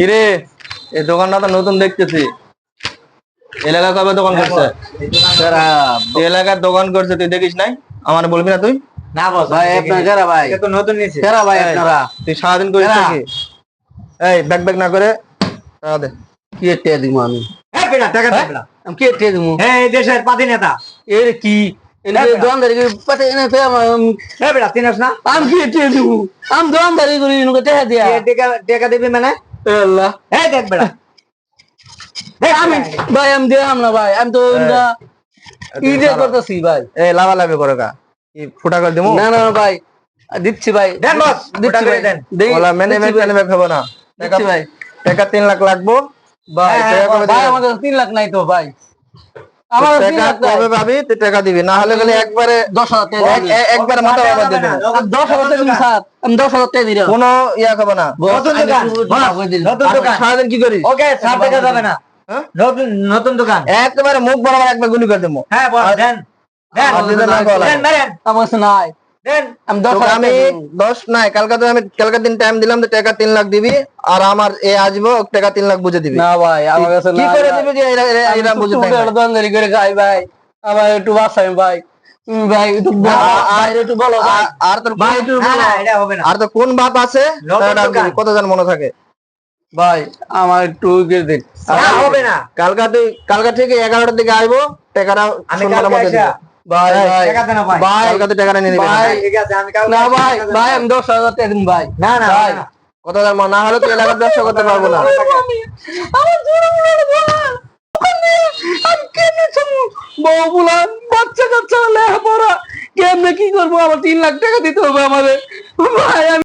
কিরে এই দোকানটা তো নতুন দেখতেছি। এলাকা কবে দোকান করছে? এলাকার দোকান করছে তুই দেখিস নাই? আমার বলবি না তুই? না বস ভাই আপনার কারা ভাই? তো নতুন নিয়েছে কারা ভাই আপনারা? তুই সারাদিন করিস নাকি? এই ব্যাগ ব্যাগ না করে দে। কি দিব আমি? হ্যাঁ? টাকা আমি কি এটে দিব হ্যাঁ এই দেশের পাতি নেতা। এর কি? দোকানদারি করে আমি কি দিব আমি দোকানদারি টাকা দিয়া। টাকা দিবি মানে? আল্লাহ দেখ আমি ভাই আমি দিলাম না ভাই আমি তো না করতেছি ভাই। এ লাভা লাভে করো কা ফুটা করে দেবো না না ভাই দিচ্ছি ভাই। দেন বস দিচ্ছি ভাই। দেন। ওলা মেনে মেনে মেনে খাব না। দিচ্ছি ভাই। টাকা তিন লাখ লাগবো। ভাই ভাই আমাদের তিন লাখ নাই তো ভাই। টাকা কবে পাবি? তুই টাকা দিবি। না হলে গেলে একবারে দশ হাজার টাকা এক- দিলাম। এ- একবারে মাথা বাবা দিয়ে দশ হাজার টাকা স্যার। আমি দশ হাজার টাকা দিলাম কোনো ইয়া খাব না। নতুন দোকান, পুরো বস, টাকা করে দিলাম। নতুন দোকান। সারাদিন কি করিস? ওকে ষাট টাকা যাবে না। হ্যাঁ? নতুন নতুন দোকান। একেবারে মুখ বরাবর একবার গুলি করে দেবো। হ্যাঁ দেন। দেন। আর দিতে না বলা। দেন মেরেন। আমার নাই। আমি দশ নাই কালকে তো আমি কালকে দিন টাইম দিলাম টাকা তিন লাখ দিবি আর আমার এ আসব টাকা তিন লাখ বুঝে দিবি। না ভাই আমার কাছে কি করে দিবি যে এরা- বুঝে দেয় করে খাই ভাই। আমার একটু ভাই। একটু একটু বলো আর- তোর ভাই একটু বলো। হবে না। আর তো কোন বাপ আছে? কতজন মনে থাকে? ভাই আমার একটু দেখ। হবে না। কালকা তুই কালকা থেকে এগারোটার দিকে আইবো টাকাটা আমি কালকে। ভাই এই, ভাই টাকা দেন না ভাই। ভাই কালকা নিয়ে নিবি ভাই, ঠিক আছে আমি কালকে না ভাই ভাই আমি দশ হাজার টাকা দিন ভাই। না না ভাই। কত দাম না হলে তুই এলাকার ব্যবসা করতে পারব না। আমার জীবনের ভাই ওখানে আমি কেমনে চলবো? বউ বুলান বাচ্চা কাচ্চা লেখাপড়া। কেমনে কি করব? আমার তিন লাখ টাকা দিতে হবে আমাদের। ভাই আমি